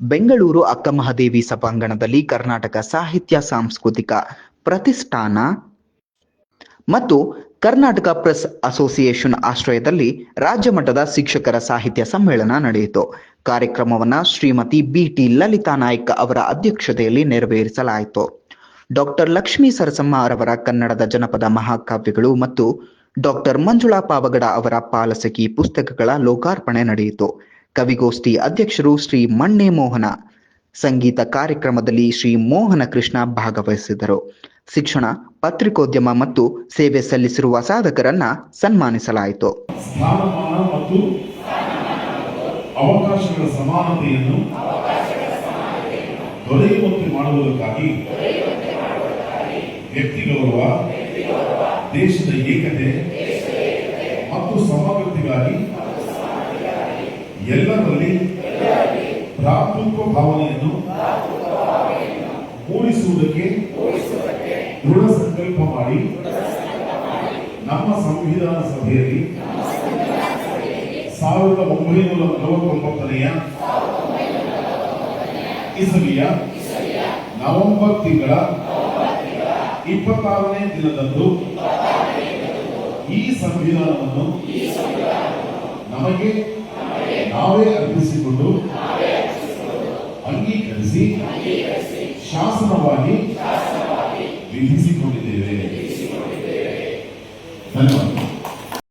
ಬೆಂಗಳೂರು ಅಕ್ಕಮಹಾದೇವಿ ಸಭಾಂಗಣದಲ್ಲಿ ಕರ್ನಾಟಕ ಸಾಹಿತ್ಯ ಸಾಂಸ್ಕೃತಿಕ ಪ್ರತಿಷ್ಠಾನ ಮತ್ತು ಕರ್ನಾಟಕ ಪ್ರೆಸ್ ಅಸೋಸಿಯೇಷನ್ ಆಶ್ರಯದಲ್ಲಿ ರಾಜ್ಯ ಮಟ್ಟದ ಶಿಕ್ಷಕರ ಸಾಹಿತ್ಯ ಸಮ್ಮೇಳನ ನಡೆಯಿತು. ಕಾರ್ಯಕ್ರಮವನ್ನು ಶ್ರೀಮತಿ ಬಿ ಟಿ ಲಲಿತಾ ನಾಯ್ಕ ಅವರ ಅಧ್ಯಕ್ಷತೆಯಲ್ಲಿ ನೆರವೇರಿಸಲಾಯಿತು. ಡಾಕ್ಟರ್ ಲಕ್ಷ್ಮೀ ಸರಸಮ್ಮ ಅವರ ಕನ್ನಡದ ಜನಪದ ಮಹಾಕಾವ್ಯಗಳು ಮತ್ತು ಡಾಕ್ಟರ್ ಮಂಜುಳಾ ಪಾವಗಡ ಅವರ ಪಾಲಸಕಿ ಪುಸ್ತಕಗಳ ಲೋಕಾರ್ಪಣೆ ನಡೆಯಿತು. ಕವಿಗೋಷ್ಠಿ ಅಧ್ಯಕ್ಷರು ಶ್ರೀ ಮಣ್ಣೆ ಮೋಹನ. ಸಂಗೀತ ಕಾರ್ಯಕ್ರಮದಲ್ಲಿ ಶ್ರೀ ಮೋಹನ ಕೃಷ್ಣ ಭಾಗವಹಿಸಿದರು. ಶಿಕ್ಷಣ, ಪತ್ರಿಕೋದ್ಯಮ ಮತ್ತು ಸೇವೆ ಸಲ್ಲಿಸಿರುವ ಸಾಧಕರನ್ನ ಸನ್ಮಾನಿಸಲಾಯಿತು. ಸಮಾನತೆಯನ್ನು ದೊರೆಯುವಂತೆ ದೇಶದ ಏಕತೆ ಮತ್ತು ಸಮಗ್ರತೆಗಾಗಿ ಎಲ್ಲರಲ್ಲಿ ಭ್ರಾತೃತ್ವ ಭಾವನೆಯನ್ನು ಮೂಡಿಸುವುದಕ್ಕೆ ದೃಢ ಸಂಕಲ್ಪ ಮಾಡಿ ನಮ್ಮ ಸಂವಿಧಾನ ಸಭೆಯಲ್ಲಿ ಸಾವಿರದ ಒಂಬೈನೂರ ನಲವತ್ತೊಂಬತ್ತನೆಯ ಇಸವಿಯ ನವೆಂಬರ್ ತಿಂಗಳ ಇಪ್ಪತ್ತಾರನೇ ದಿನದಂದು ಈ ಸಂವಿಧಾನವನ್ನು ನಮಗೆ ನಾವೇ ಅರ್ಪಿಸಿಕೊಂಡು ಅಂಗೀಕರಿಸಿ ಶಾಸನವಾಗಿ ವಿಧಿಸಿಕೊಂಡಿದ್ದೇವೆ. ಧನ್ಯವಾದ